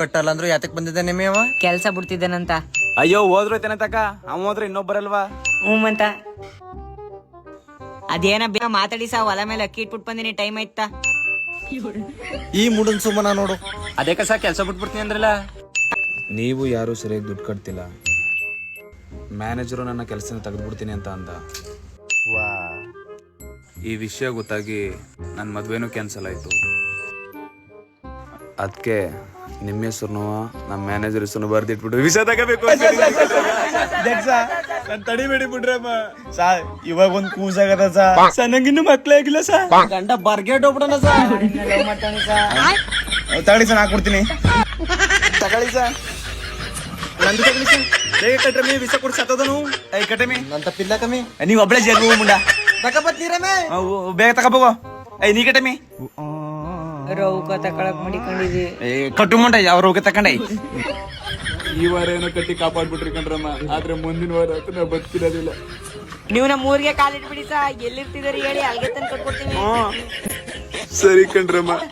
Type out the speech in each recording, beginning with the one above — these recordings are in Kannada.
ಕಟ್ಟಲ್ಲ ಅಂದ್ರೆ ಯಾತಕ್ ಬಂದಿದ್ದೆ ನಿಮ್ಮಿ ಅವ? ಕೆಲ್ಸ ಬಿಡ್ತಿದ್ದೇನಂತ. ಅಯ್ಯೋ ಹೋದ್ರೈತೇನೆ ತಕ ಅವ್ ಹೋದ್ರೆ ಇನ್ನೊಬ್ಬರಲ್ವಾ? ಹ್ಞೂಮಂತ ಅದೇನ ಬೇಗ ಮಾತಾಡಿ ಸಾ ಹೊಲ ಮೇಲೆ ಅಕ್ಕಿ ಇಟ್ಬಿಟ್ಟು ಬಂದಿನಿ ಟೈಮ್ ಆಯ್ತಾ? ಈ ಮುಡನ್ ಸುಮ್ಮನ ನೋಡು. ಅದೇ ಕಸ ಕೆಲಸ ಬಿಟ್ಬಿಡ್ತೀನಿ ಅಂದ್ರಲ್ಲ? ನೀವು ಯಾರು ಸರಿಯಾಗಿ ದುಡ್ಡು ಕಟ್ತಿಲ್ಲ. ಮ್ಯಾನೇಜರು ನನ್ನ ಕೆಲಸನ ತೆಗೆದ್ಬಿಡ್ತೀನಿ ಅಂತ ಅಂದ. ವಾ. ಈ ವಿಷಯ ಗೊತ್ತಾಗಿ ನನ್ನ ಮದುವೆನೂ ಕ್ಯಾನ್ಸಲ್ ಆಯಿತು. ಅದಕ್ಕೆ ನಿಮ್ಮ ಹೆಸರು ನಮ್ಮ ಮ್ಯಾನೇಜರ್ ಹೆಸರು ಬರ್ದಿಟ್ಬಿಟ್ಟು ವಿಷಯ ತಗೋಬೇಕು ನಾನು ತಡಿಬೇಡಿ ಬಿಡ್ರಮ್ಮ. ಸಾ ಇವಾಗ ಒಂದ್ ಕೂಸಾಗದ ಸಾ. ಸಾ ನಂಗಿನ್ನು ಮಕ್ಳೇ ಆಗಿಲ್ಲ ಸಾ. ಗಂಡ ಬರ್ಗೇಟ್ ಹೋಗ್ಬಿಡಣ ಸರ್ ತಗೊಳ್ಳಿ ಸಾ ನಾ ಕೊಡ್ತೀನಿ. ತಗೊಳ್ಳಿ ಸಾ. ನಂದು ತಗೊಳ್ಳಿ ಸಾ. ಬೇಗ ಕಟ್ರಮಿ ವಿಷ ಕೊಡ್ ಸತ್ತದನು ಐ ಕಟ್ರಮಿ ನನ್ ತಪ್ಪಿಲ್ಲ ಕಮ್ಮಿ. ನೀವ್ ಒಬ್ಳೆ ಜೇರ್ಗು ಮುಂಡ. ತಕಬತ್ತೀರಮೇ ಬೇಗ ತಗೋಬೋಗೋ ಐ ನೀ ಕಟಮಿ ರೌಕ ತಕೊಳಕ್ ಮಡಿಕೊಂಡಿದಿ ಏ ಕಟ್ಟು ಮುಂಡ ಯಾವ ರೋಗ ತಕೊಂಡ? ಈ ವಾರ ಏನೋ ಕಟ್ಟಿ ಕಾಪಾಡ್ಬಿಟ್ರಿ ಕಣ್ರಮ್ಮ. ಆದ್ರೆ ಮುಂದಿನ ವಾರ ನಾವು ಬದುಕಿರೋದಿಲ್ಲ ನೀವು ನಮ್ಮ ಊರಿಗೆ ಕಾಲಿಟ್ಬಿಡಿ ಸಾ. ಎಲ್ಲಿರ್ತಿದಾರಿ ಹೇಳಿ ಅಲ್ಲಿಗೆ ತಂದು ಕಟ್ಕೊಡ್ತೀನಿ ಸರಿ ಕಣ್ರಮ್ಮ.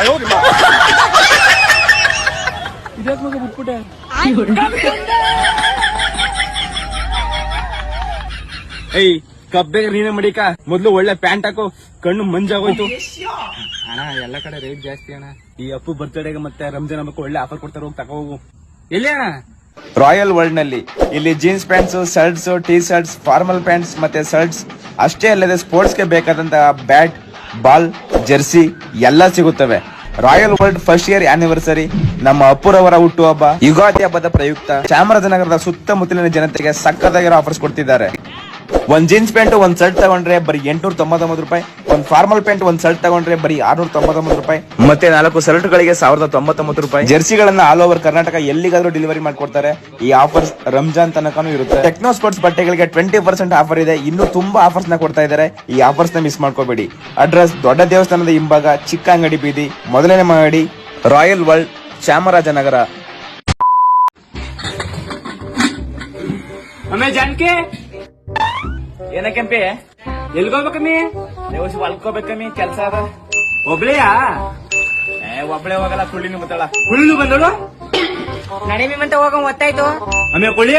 Ayo di mana? Mau kebut putih. Ayo di mana? ಏಯ್, ಕಬ್ಬೆ ರೀನೇ ಮಡಿಕ. ಮೊದ್ಲು ಒಳ್ಳೆ ಪ್ಯಾಂಟ್ ಹಾಕು. ಕಣ್ಣು ಮಂಜಾಗೋಯ್ತು. ಅಣ್ಣ, ಎಲ್ಲ ಕಡೆ ರೇಟ್ ಜಾಸ್ತಿ ಅಣ್ಣ. ಈ ಅಪ್ಪು ಬರ್ತ್ಡೇಗೆ ಮತ್ತೆ ರಂಜಾನ್ ಹಬ್ಬಕ್ಕೆ ಒಳ್ಳೆ ಆಫರ್ ಕೊಡ್ತಾರೆ ಹೋಗಿ ತಗೋ ಹೋಗು. ಎಲ್ಲಿ ಅಣ್ಣ? ರಾಯಲ್ ವರ್ಲ್ಡ್ನಲ್ಲಿ. ಇಲ್ಲಿ jeans pants shirts T shirts formal pants ಮತ್ತೆ ಶರ್ಟ್ಸ್ ಅಷ್ಟೇ ಅಲ್ಲದೆ ಸ್ಪೋರ್ಟ್ಸ್ಗೆ ಬೇಕಾದಂತಹ ಬ್ಯಾಟ್ ಬಾಲ್ ಜೆರ್ಸಿ ಎಲ್ಲ ಸಿಗುತ್ತವೆ. Royal world first year anniversary ನಮ್ಮ ಅಪ್ಪುರವರ ಹುಟ್ಟುಹಬ್ಬ ಯುಗಾದಿ ಹಬ್ಬದ ಪ್ರಯುಕ್ತ. ಚಾಮರಾಜನಗರದ ಸುತ್ತಮುತ್ತಲಿನ ಜನತೆಗೆ ಸಕ್ಕತ್ತಾಗಿರೋ ಆಫರ್ಸ್ ಕೊಡ್ತಿದ್ದಾರೆ. ಒಂದ್ ಜೀನ್ಸ್ ಪ್ಯಾಂಟ್ ಒಂದ್ ಶರ್ಟ್ ತಗೊಂಡ್ರೆ ಬರೀ ಎಂಟ್ನೂರ ತೊಂಬತ್ತೊಂಬತ್ತು ರೂಪಾಯಿ. ಒಂದ್ ಫಾರ್ಮಲ್ ಪ್ಯಾಂಟ್ ಒಂದ್ ಶರ್ಟ್ ತಗೊಂಡ್ರೆ ಬರೀ ಆರ್ನೂರ ತೊಂಬತ್ತೊಂಬತ್ತು ರೂಪಾಯಿ. ಮತ್ತೆ ನಾಲ್ಕು ಶರ್ಟ್ ಗಳಿಗೆ ಸಾವಿರದ ತೊಂಬತ್ತೊಂಬತ್ತು ರೂಪಾಯಿ. ಜೆರ್ಸಿಗಳನ್ನ ಆಲ್ ಓವರ್ ಕರ್ನಾಟಕ ಎಲ್ಲಿಗಾದ್ರೂ ಡೆಲಿವರಿ ಮಾಡ್ಕೊಡ್ತಾರೆ. ಈ ಆಫರ್ಸ್ ರಂಜಾನ್ ತನಕನೂ ಇರುತ್ತೆ. ಟೆಕ್ನೋ ಸ್ಪೋರ್ಟ್ಸ್ ಬಟ್ಟೆಗಳಿಗೆ ಟ್ವೆಂಟಿ ಪರ್ಸೆಂಟ್ ಆಫರ್ ಇದೆ. ಇನ್ನು ತುಂಬಾ ಆಫರ್ಸ್ನ ಕೊಡ್ತಾ ಇದ್ದಾರೆ. ಈ ಆಫರ್ಸ್ನ ಮಿಸ್ ಮಾಡ್ಕೋಬೇಡಿ. ಅಡ್ರೆಸ್ ದೊಡ್ಡ ದೇವಸ್ಥಾನದ ಹಿಂಭಾಗ ಚಿಕ್ಕ ಅಂಗಡಿ ಬೀದಿ. ಮೊದಲನೇ ಮಹಡಿ ರಾಯಲ್ ವರ್ಲ್ಡ್ ಚಾಮರಾಜನಗರ. ಆಮೇಲೆ ಜಾನ್ಕಿ ಕೆಂಪಿ? ಎಲ್ಗೋಗ್ಬೇಕಮ್ಮಿ ದೇವಸಿ ಹೊಲ್ಕೋಬೇಕಮ್ಮಿ ಕೆಲ್ಸ ಅದ. ಒಬ್ಳೆಯಾ? ಏ ಒಬ್ಳೆ ಹೋಗಲ್ಲ ಕುಳ್ಳಿನ ಬತ್ತಾಳ ಹುಳ್ಳು ಬಂದಳು? ನಡಿಮಿ ಮಂತ ಹೋಗ ಒತ್ತಾಯ್ತು ಅಮ್ಮ ಕುಳ್ಳಿ?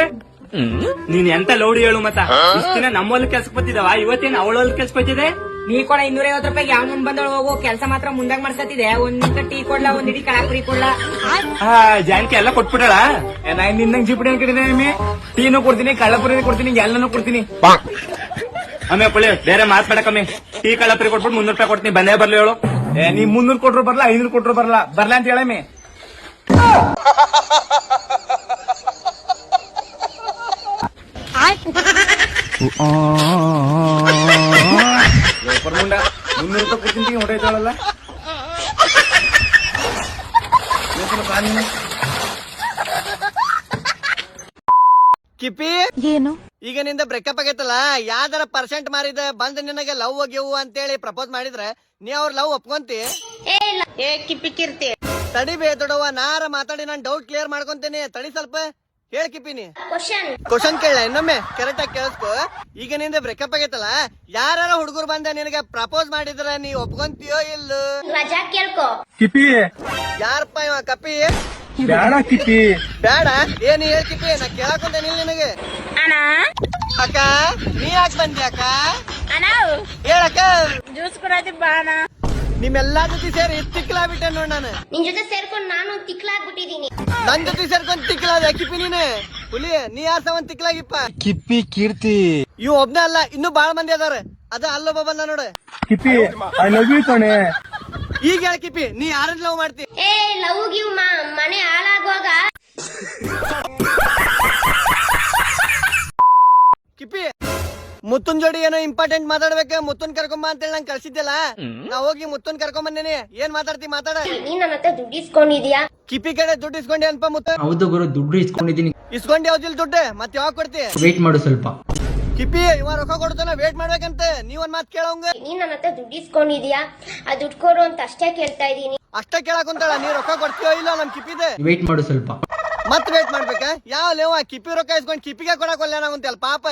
ನೀನ್ ಎಂತ ಲೌಡಿ ಹೇಳು ಮತ್ತ. ಇಷ್ಟ ದಿನ ನಮ್ಮಲ್ಲಿ ಕೆಲ್ಸಕ್ಕೆ ಬತ್ತಿದವ ಇವತ್ತೇನ್ ಅವಳಲ್ಲಿ ಕೆಲ್ಸ ಬತ್ತಿದೆ ನೀ ಕೊಡ ಇನ್ನೂರ ಐವತ್ತು ರೂಪಾಯಿ ಯಾವ ಮುಂದ್ ಬಂದಳು ಹೋಗು ಕೆಲಸ ಮಾತ್ರ ಮುಂದಾಗ ಮಾಡ್ಸತ್ತಿದೆ. ಒಂದ್ ಟೀ ಕೊಡ್ಲ ಒಂದ್ ಇಡೀ ಕಳಾಪುರಿ ಕೊಡ್ಲಾ? ಹಾ ಜಾನ್ಕಿ ಎಲ್ಲ ಕೊಟ್ಬಿಡಳ ನಾನ್ ನಿನ್ನಂಗ್ ಜಿಪಿಡಿ ಅನ್ಕೊಂಡಿದ್ದೆ ನಿಮ್ಮಿ ಟೀನು ಕೊಡ್ತೀನಿ ಕಳ್ಳಪುರಿ ಕೊಡ್ತೀನಿ ಎಲ್ಲನೂ ಕೊಡ್ತೀನಿ. ಆಮೇಲೆ ಕೊಳ್ಳಿ ಬೇರೆ ಮಾತಾಡಕಮ್ಮಿ ಟೀ ಕಳ್ಳಪುರಿ ಕೊಟ್ಬಿಟ್ಟು ಮುನ್ನೂರು ರೂಪಾಯಿ ಕೊಡ್ತೀನಿ ಬಂದೇ ಬರ್ಲಿ ಹೇಳು. ಏ ನೀ ಮುನ್ನೂರು ಕೊಟ್ರು ಬರ್ಲಾ ಐನೂರ್ ಕೊಟ್ರು ಬರ್ಲಾ? ಬರ್ಲಾ ಅಂತ ಹೇಳಮ್ಮಿ. ಮುಂಡ ಮುನ್ನೂರು ರೂಪಾಯಿ ಕೊಡ್ತೀನಿ ಹೊಡೆಯ್ತಾಳಲ್ಲ ಕಿಪಿ ಏನು? ಈಗ ನಿಂದ ಬ್ರೇಕಪ್ ಆಗೈತಲ್ಲ ಯಾವ್ದಾರ ಪರ್ಸೆಂಟ್ ಮಾರಿದ ಬಂದ್ ನಿನಗೆ ಲವ್ ಹೋಗ್ಯವು ಅಂತೇಳಿ ಪ್ರಪೋಸ್ ಮಾಡಿದ್ರೆ ನೀ ಅವ್ರ ಲವ್ ಒಪ್ಕೊಂತಿ? ಏ ಕಿಪಿ ಕಿರ್ತಿ. ತಡಿ ಬೇ ದೊಡವ ನಾರ ಮಾತಾಡಿ ನಾನು ಡೌಟ್ ಕ್ಲಿಯರ್ ಮಾಡ್ಕೊಂತೀನಿ. ತಡಿ ಸ್ವಲ್ಪ. ಹೇಳ್ ಕಿಪಿನಿ ಕ್ವಶನ್ ಕ್ವಶನ್ ಕೇಳ ಇನ್ನೊಮ್ಮೆ ಕರೆಕ್ಟ್ ಆಗಿ ಕೇಳಿಸ್ಕೊ. ಈಗ ನಿಂದ ಬ್ರೇಕಪ್ ಆಗೈತಲ್ಲ ಯಾರ ಹುಡುಗರು ಬಂದ ನಿನಗೆ ಪ್ರಪೋಸ್ ಮಾಡಿದ್ರ ನೀ ಒಪ್ಕೊಂತೀಯೋ ಇಲ್ಲ? ರಜಾ ಕೇಳ್ಕೊ. ಕಿಪಿ ಯಾರಪ್ಪ ಇವ ಕಪಿ ಬೇಡ ಕಿಪಿ ಬೇಡ? ಏನ್ ಹೇಳ್ ಕಿಪಿ ನಾ ಕೇಳಾಕೊಂತೇನಿಲ್ಲ ನಿನಗೆ. ಅಣ್ಣ. ಅಕ್ಕ ನೀ ಯಾಕೆ ಬಂದಿ ಅಕ್ಕ? ಅಣ್ಣ. ಹೇಳಕ್ಕ. ಜ್ಯೂಸ್ ಕೊಡತಿ ಬಾ ಅಣ್ಣ. ನಿಮ್ಮೆಲ್ಲಾ ಜೊತೆ ಸೇರಿ ತಿಕ್ಲಾಬಿಟ್ಟೆ ನೋಡ್ ನಾನು. ನಿನ್ ಜೊತೆ ಸೇರ್ಕೊಂಡು ನಾನು ತಿಕ್ಲಾಗ್ಬಿಟ್ಟಿದೀನಿ ನನ್ ಜೊತೆ ಸೇರ್ಕೊಂಡ್ ತಿಕ್ಲಾದ ಕಿಪಿ ನೀನೆ. ಹುಲಿ ನೀ ಯಾರ ಸವನ್ ತಿಕ್ಲಾಗಿಪ್ಪ? ಕಿಪ್ಪಿ ಕೀರ್ತಿ. ಇವ್ ಒಬ್ನೇ ಅಲ್ಲ ಇನ್ನು ಬಾಳ ಮಂದಿ ಅದಾರ. ಅದ ಅಲ್ಲೊಬ್ಬ ಬಂದ ನೋಡು. ಕಿಪ್ಪಿ ಐ ಲವ್ ಯು ಕಣೆ ಈಗ ಹೇಳ ಕಿಪ್ಪಿ ನೀ ಯಾರನ್ನ ಲವ್ ಮಾಡ್ತಿ? ಏ ಲವ್ ಗಿವ್ ಮನೆ ಹಾಳಾಗುವಾಗ. ಕಿಪಿ ಮುತ್ತುನ್ ಜೋಡಿ ಏನೋ ಇಂಪಾರ್ಟೆಂಟ್ ಮಾತಾಡ್ಬೇಕು ಮುತ್ತುನ್ ಕರ್ಕೊಂಬ ಅಂತೇಳಿ ನಂಗೆ ಕಳ್ಸಿದ್ದಿಲ್ಲ ನಾ ಹೋಗಿ ಮುತ್ತುನ್ ಕರ್ಕೊಂಡ್ ಬಂದೇನಿ. ಏನ್ ಮಾತಾಡ್ತಿ ಮಾತಾಡ. ನೀನ್ ನನ್ನ ಹತ್ರ ದುಡ್ಡು ಇಸ್ಕೊಂಡಿದ್ಯಾ? ಕಿಪಿ ಕಡೆ ದುಡ್ಡು ಇಸ್ಕೊಂಡಿ ಅನ್ಪ ಮುತ್ತ. ಹೌದು ಗುರು ದುಡ್ಡು ಇಸ್ಕೊಂಡಿದ್ದೀನಿ. ಇಸ್ಕೊಂಡಿ ಯಾವ್ದಿಲ್ ದುಡ್ಡು ಮತ್ತೆ ಯಾವಾಗ ಕೊಡ್ತಿ? ವೇಟ್ ಮಾಡು ಸ್ವಲ್ಪ. ಕಿಪಿ ಇವ ರೊಕ್ಕ ಕೊಡ್ತಾನ ವೇಟ್ ಮಾಡ್ಬೇಕಂತ. ನೀವ್ ಒಂದ್ ಮಾತ್ ಕೇಳೋಂಗ ನೀನ್ ನನ್ನ ಹತ್ರ ದುಡ್ಡು ಇಸ್ಕೊಂಡಿದ್ಯಾ? ಆ ದುಡ್ಡು ಕೊಡು ಅಂತ ಅಷ್ಟೇ ಕೇಳ್ತಾ ಇದೀನಿ ಅಷ್ಟೇ ಕೇಳಕ್ ಕುಂತಾಳ ನೀ ರೊಕ್ಕ ಕೊಡ್ತೀಯೋ ಇಲ್ಲ ನಮ್ ಕಿಪಿದೆ. ವೇಟ್ ಮಾಡು ಸ್ವಲ್ಪ. ಮತ್ ವೇಟ್ ಮಾಡ್ಬೇಕ? ಯಾವ ಲೇವ? ಕಿಪಿ ರೊಕ್ಕ ಇಸ್ಕೊಂಡ್ ಕಿಪಿಗೆ ಕೊಡಕ್ ಒಲ್ಲೆ ನಾವಂತಲ್ ಪಾಪ?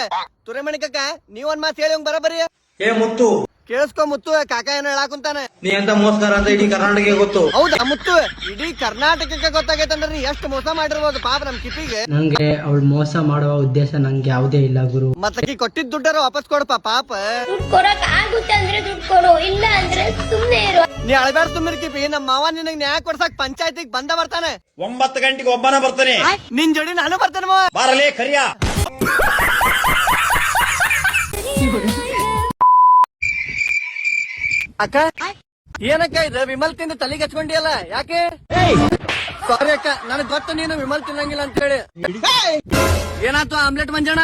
ತುರೆಮಣಿಕಕ್ಕ ನೀವ್ ಒಂದ್ ಮಾತು ಹೇಳಿ ಬರಬರಿ? ಏ ಮುತ್ತು. ಕೇಳಿಸ್ಕೊ ಮುತ್ತು ಕಾಕ ಏನ್ ಹೇಳಾಕುಂತಾನೆ ನೀ ಎಂತ ಮೋಸ್ಕರ ಅಂತ ಇಡೀ ಕರ್ನಾಟಕ ಗೊತ್ತು? ಹೌದಾ ಮುತ್ತು ಇಡೀ ಕರ್ನಾಟಕಕ್ಕೆ ಗೊತ್ತಾಗೈತಂದ್ರೆ ನೀ ಎಷ್ಟು ಮೋಸ ಮಾಡಿರ್ಬೋದು ಪಾಪ ನಮ್ ಕಿಪಿಗೆ. ನಂಗೆ ಅವಳು ಮೋಸ ಮಾಡುವ ಉದ್ದೇಶ ನಂಗೆ ಯಾವುದೇ ಇಲ್ಲ ಗುರು. ಮತ್ತಕಿ ಕೊಟ್ಟಿದ್ ದುಡ್ಡಾರ ವಾಪಸ್ ಕೊಡಪ್ಪ ಪಾಪ. ದುಡ್ಡು ಕೊಡಕ್ ಆಗುತ್ತೆ ಅಂದ್ರೆ ದುಡ್ಡು ಕೊಡು ಇಲ್ಲ ಅಂದ್ರೆ ಸುಮ್ನೆ ಇರು. ನೀ ಅಳಬೇಡ ತುಂಬಿರ್ ಕಿಪಿ ನಮ್ಮ ಮಾವ ನಿನಗ್ ನ್ಯಾಯ ಕೊಡ್ಸಕ್ ಪಂಚಾಯತಿಗ್ ಬಂದ ಬರ್ತಾನೆ. ಒಂಬತ್ತು ಗಂಟೆಗೆ ಒಬ್ಬನ ಬರ್ತಾನೆ. ನಿನ್ ಜೋಡಿ ನಾನು ಬರ್ತೇನೆ ಮಾವ. ಬಾರಲೇ ಕರಿಯ. ಅಕ್ಕ? ಏನಕ್ಕ ಇದು? ವಿಮಲ್ ತಿಂದು ತಲೆಗೆ ಹಚ್ಕೊಂಡಿಯಲ್ಲ? ಯಾಕೆ? ಸಾರಿ ಅಕ್ಕ ನನಗ್ ಗೊತ್ತು ನೀನು ವಿಮಲ್ ತಿನ್ನಂಗಿಲ್ಲ ಅಂತ ಹೇಳಿ. ಏನಾಯ್ತು ಆಮ್ಲೆಟ್ ಮಂಜಣ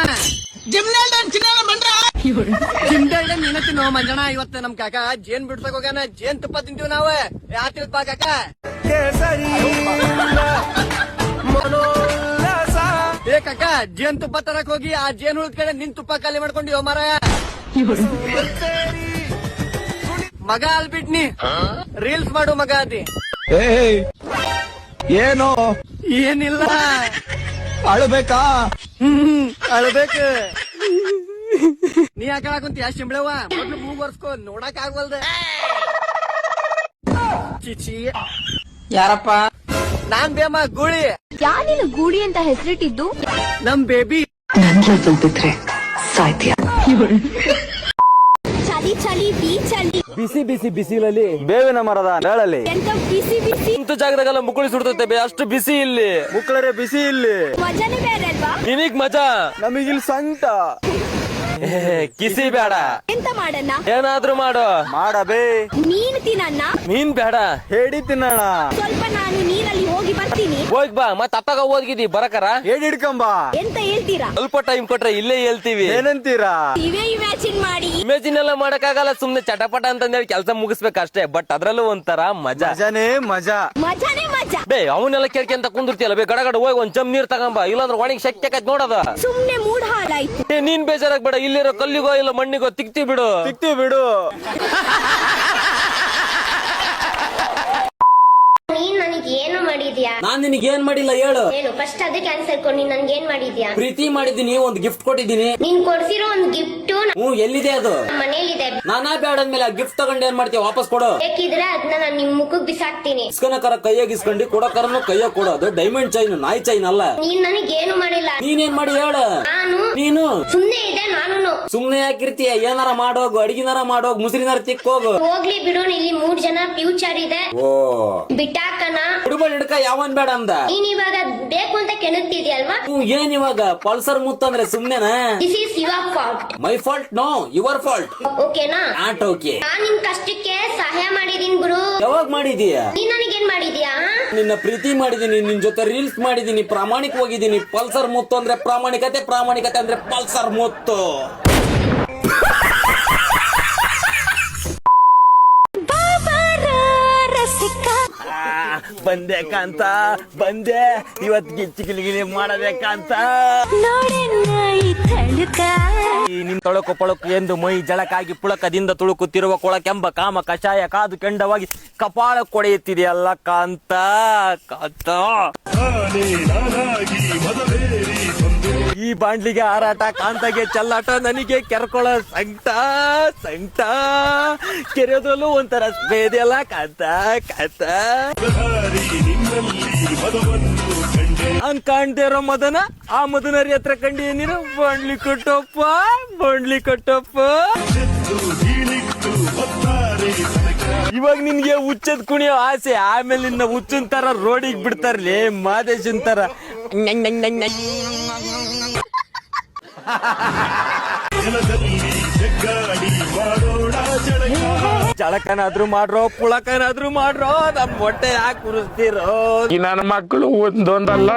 ಜಿಮ್ಡಲ್ಡನ್ ನೀನ ತಿನ್ನೋ ಮಂಜಣ ಇವತ್ತ ನಮ್ ಕಾಕ ಜೇನ್ ಬಿಡ್ಸಕ್ ಹೋಗ್ಯಾನ. ಜೇನ್ ತುಪ್ಪ ತಿಂತೀವಿ ನಾವ್. ಯಾ ತಿಳ್ಪಾ ಕಾಕ? ಏ ಕಾಕ ಜೇನ್ ತುಪ್ಪ ತರಕ್ ಹೋಗಿ ಆ ಜೇನ್ ಹುಳದ ಕಡೆ ನಿನ್ ತುಪ್ಪ ಖಾಲಿ ಮಾಡ್ಕೊಂಡಿವ ಮಾರಾಯ. ಮಗ ಅಲ್ಬಿಟ್ನಿ ರೀಲ್ಸ್ ಮಾಡು ಮಗ ಅದಿ. ಏನು? ಏನಿಲ್ಲ. ಅಳ್ಬೇಕಾ? ಹ್ಮ್ ಅಳ್ಬೇಕು. ನೀ ಯಾಕೆ ಕುಂತಿ ಶಿಂಬಳವ ಮೊದ್ಲು ಮೂಗ್ ಒರ್ಸ್ಕೊ ನೋಡಕ್ ಆಗ್ವಲ್ದ. ಚಿಚಿ. ಯಾರಪ್ಪ? ನಾನ್ ಬೇಮ ಗೂಳಿ. ಯಾರಿನ ಗೂಳಿ ಅಂತ ಹೆಸರಿಟ್ಟಿದ್ದು? ನಮ್ ಬೇಬಿ. ಚಳಿ ಚಳಿ ಬೀ ಚಳಿ. ಬಿಸಿ ಬಿಸಿ ಬಿಸಿಲಲ್ಲಿ ಬೇವಿನ ಮರದ ನೆರಳಲ್ಲಿ. ಎಂತ ಬಿಸಿ ಬಿಸಿ. ಇಂತ ಜಾಗದಾಗೆಲ್ಲ ಮುಕ್ಕಳಿ ಸುಡ್ತೈತೆ ಬೇ ಅಷ್ಟು ಬಿಸಿ ಇಲ್ಲಿ. ಮುಕ್ಕಳರೆ ಬಿಸಿ ಇಲ್ಲಿ. ಮಜಾನೇ ಬೇರೆ ಅಲ್ವಾ? ನಿನಗ್ ಮಜಾ? ನಮಗಿಲ್ ಸಂಕಟ. ಕಿಸಿ ಬೇಡ. ಎಂತ ಮಾಡಣ್ಣ? ಏನಾದ್ರೂ ಮಾಡು. ಮಾಡಬೇ ನೀನ್ ತಿನ್ನಣ್ಣ? ನೀನ್ ಬೇಡ. ಹೇಳಿ ತಿನ್ನೋಣ. ಸ್ವಲ್ಪ ನಾನು ನೀರಲ್ಲಿ ಹೋಗಿ ಬರ್ತೀನಿ. ಹೋಗ್ ಬಾ ಮತ್ ಅತ್ತಾಗ ಹೋಗಿದಿ ಬರಕರ. ಹೇಳಿ ಹಿಡ್ಕೊಂಬಾ ಎಂತ ಹೇಳ್ತೀರಾ? ಸ್ವಲ್ಪ ಟೈಮ್ ಕೊಟ್ರೆ ಇಲ್ಲೇ ಹೇಳ್ತೀವಿ. ಏನಂತೀರಾ? ಇವೇ ಇಮ್ಯಾಜಿನ್ ಮಾಡಿ. ಇಮೇಜಿನ್ ಎಲ್ಲ ಮಾಡಕ್ಕಾಗಲ್ಲ ಸುಮ್ನೆ ಚಟಪಟ ಅಂತಂದೇಳಿ ಕೆಲಸ ಮುಗಿಸ್ಬೇಕಷ್ಟೇ. ಬಟ್ ಅದ್ರಲ್ಲೂ ಒಂಥರ ಮಜಾ. ಮಜಾನೇ ಮಜಾ. ಮಜಾನೇ ಮಜಾ. ಬೇ ಅವನ್ನೆಲ್ಲ ಕೇಳ್ಕೊಂತ ಕುಂದಿರ್ತಿಯಲ್ಲ ಬೇ ಗಡಗಡ ಹೋಗಿ ಒಂದ್ ಚಮ್ ನೀರ್ ತಗೊಂಬ. ಇಲ್ಲಾಂದ್ರೆ ಒಣಗಿ ಶಕ್ತಿ ಆಕೈತ್ ನೋಡದ. ಸುಮ್ನೆ ಮೂಡ್ ಹಾಳಾಯ್ತು. ಏ, ನೀನ್ ಬೇಜಾರಾಗ್ಬೇಡ ಇಲ್ಲಿರೋ ಕಲ್ಲಿಗೋ ಇಲ್ಲ ಮಣ್ಣಿಗೋ ತಿಕ್ತಿ ಬಿಡು. ತಿಕ್ತಿ ಬಿಡು. ನೀನ್ ನನಗೆ ಏನು ಮಾಡಿದ್ಯಾ? ನಾನ್ ನಿನಗೆ ಏನ್ ಮಾಡಿಲ್ಲ ಹೇಳು. ಏನು ಫಸ್ಟ್ ಅದಕ್ಕೆ ಆನ್ಸರ್ ಕೊಡ್ ನೀನ್ ನನ್ಗೆ ಏನ್ ಮಾಡಿದ್ಯಾ? ಪ್ರೀತಿ ಮಾಡಿದೀನಿ ಒಂದ್ ಗಿಫ್ಟ್ ಕೊಟ್ಟಿದ್ದೀನಿ. ನೀನ್ ಕೊಡ್ಸಿರೋ ಒಂದ್ ಗಿಫ್ಟ್ ಹ್ಞೂ ಎಲ್ಲಿದೆ ಅದು? ಮನೇಲಿದೆ. ನಾನಾ ಬೇಡ ಅಂದ್ಮೇಲೆ ಆ ಗಿಫ್ಟ್ ತಗೊಂಡು ಏನ್ ಮಾಡ್ತೀಯ? ವಾಪಸ್ ಕೊಡು. ಬೇಕಿದ್ರೆ ಅದನ್ನ ನಾನು ನಿಮ್ ಮುಖಕ್ ಬಿಸಾಕ್ತೀನಿ. ಇಸ್ಕನಕರ ಕೈಯಾಗ ಇಸ್ಕೊಂಡು ಕೊಡಕರನು ಕೈಯಾಗ ಕೊಡು. ಅದು ಡೈಮಂಡ್ ಚೈನ್ ನಾಯಿ ಚೈನ್ ಅಲ್ಲ. ನೀನ್ ನನಗೆ ಏನು ಮಾಡಿಲ್ಲ? ನೀನೇನ್ ಮಾಡಿ ಹೇಳು. ನಾನು ನೀನು. ಸುಮ್ನೆ ಇದೆ ನಾನು ಸುಮ್ನೆ ಯಾಕಿರ್ತೀಯ? ಏನಾರ ಮಾಡೋಗು ಅಡಿಗಿನಾರ ಮಾಡೋಗು ಮುಸ್ರಿನಾರ ತಿಕ್ಕೋಗು. ಹೋಗ್ಲಿ ಬಿಡು ಇಲ್ಲಿ ಮೂರ್ ಜನ ಫ್ಯೂಚರ್ ಇದೆ. ಓ. ಬಿಟ್ಟಾಕನ ಹುಡುಬಲ್ ಹಿಡ್ಕ ಯಾವನ್ ಬೇಡ ಅಂದ? ನೀನ್ ಇವಾಗ ಬೇಕು ಅಂತ ಕೆಣಕ್ತಿದ್ಯಲ್ವಾ? ಏನ್ ಇವಾಗ? ಪಲ್ಸರ್ ಮುತ್ತಂದ್ರೆ ಸುಮ್ನೆನಾ? This is your fault my fault no your fault ಓಕೆನಾ? ನಾಟ್ ಓಕೆ ನಾನ್ ನಿನ್ ಕಷ್ಟಕ್ಕೆ ಸಹಾಯ ಮಾಡಿದೀನಿ ಗುರು. ಯಾವಾಗ ಮಾಡಿದೀಯ? ನೀನ್ ನನಗೇನ್ ಮಾಡಿದ್ಯಾ? ನಿನ್ನ ಪ್ರೀತಿ ಮಾಡಿದೀನಿ ನಿನ್ ಜೊತೆ ರೀಲ್ಸ್ ಮಾಡಿದೀನಿ ಪ್ರಾಮಾಣಿಕವಾಗಿದ್ದೀನಿ ಪಲ್ಸರ್ ಮುತ್ತು ಅಂದ್ರೆ ಪ್ರಾಮಾಣಿಕತೆ ಪ್ರಾಮಾಣಿಕತೆ ಅಂದ್ರೆ ಪಲ್ಸರ್ ಮುತ್ತು. ಬಂದೆ ಕಾಂತ, ಬಂದೆ. ಇವತ್ ಗಿಚ್ಚಿ ಗಿಲಿಗಿಲಿ ಮಾಡಬೇಕಂತ ನಿಮ್ ತೊಳಕು ಪೊಳಕು ಎಂದು ಮೈ ಜಳಕಾಗಿ ಪುಳಕದಿಂದ ತುಳುಕುತ್ತಿರುವ ಕೊಳಕೆಂಬ ಕಾಮ ಕಷಾಯ ಕಾದು ಕೆಂಡವಾಗಿ ಕಪಾಳ ಕೊಡೆಯುತ್ತಿದೆಯಲ್ಲ ಕಾಂತ ಕಾಂತ. ಈ ಬಾಂಡ್ಲಿಗೆ ಹಾರಾಟ, ಕಾಂತಾಗೆ ಚಲ್ಲಾಟ, ನನಗೆ ಕೆರ್ಕೊಳ ಸಂಕಟ ಸಂಕಟ. ಕೆರೆಯೋದ್ರಲ್ಲೂ ಒಂಥರ ಸ್ಪೇದಿಯಲ್ಲ ಕಾಂತ ಕಾಂತ ಕಾಣ್ತಿರೋ ಮದನ, ಆ ಮದನರಿ ಹತ್ರ ಕಂಡು ಏನಿರೋ ಬಾಂಡ್ಲಿ ಕೊಟ್ಟಪ್ಪ ಬಾಂಡ್ಲಿ ಕೊಟ್ಟಪ್ಪ. ಇವಾಗ ನಿನ್ಗೆ ಹುಚ್ಚದ್ ಕುಣಿಯೋ ಆಸೆ ಆಮೇಲೆ ನಿನ್ನ ಹುಚ್ಚನ್ ತರ ರೋಡಿಗೆ ಬಿಡ್ತಾರಲಿ, ಮಾದೇಶನ್ ತರ. ಜಳಕನಾದ್ರೂ ಮಾಡ್ರೋ ಪುಳಕನಾದ್ರೂ ಮಾಡ್ರೋ ನಮ್ ಹೊಟ್ಟೆ ಯಾಕೆ ಕುರಿಸ್ತಿರೋ ನನ್ನ ಮಕ್ಕಳು ಒಂದೊಂದಲ್ಲ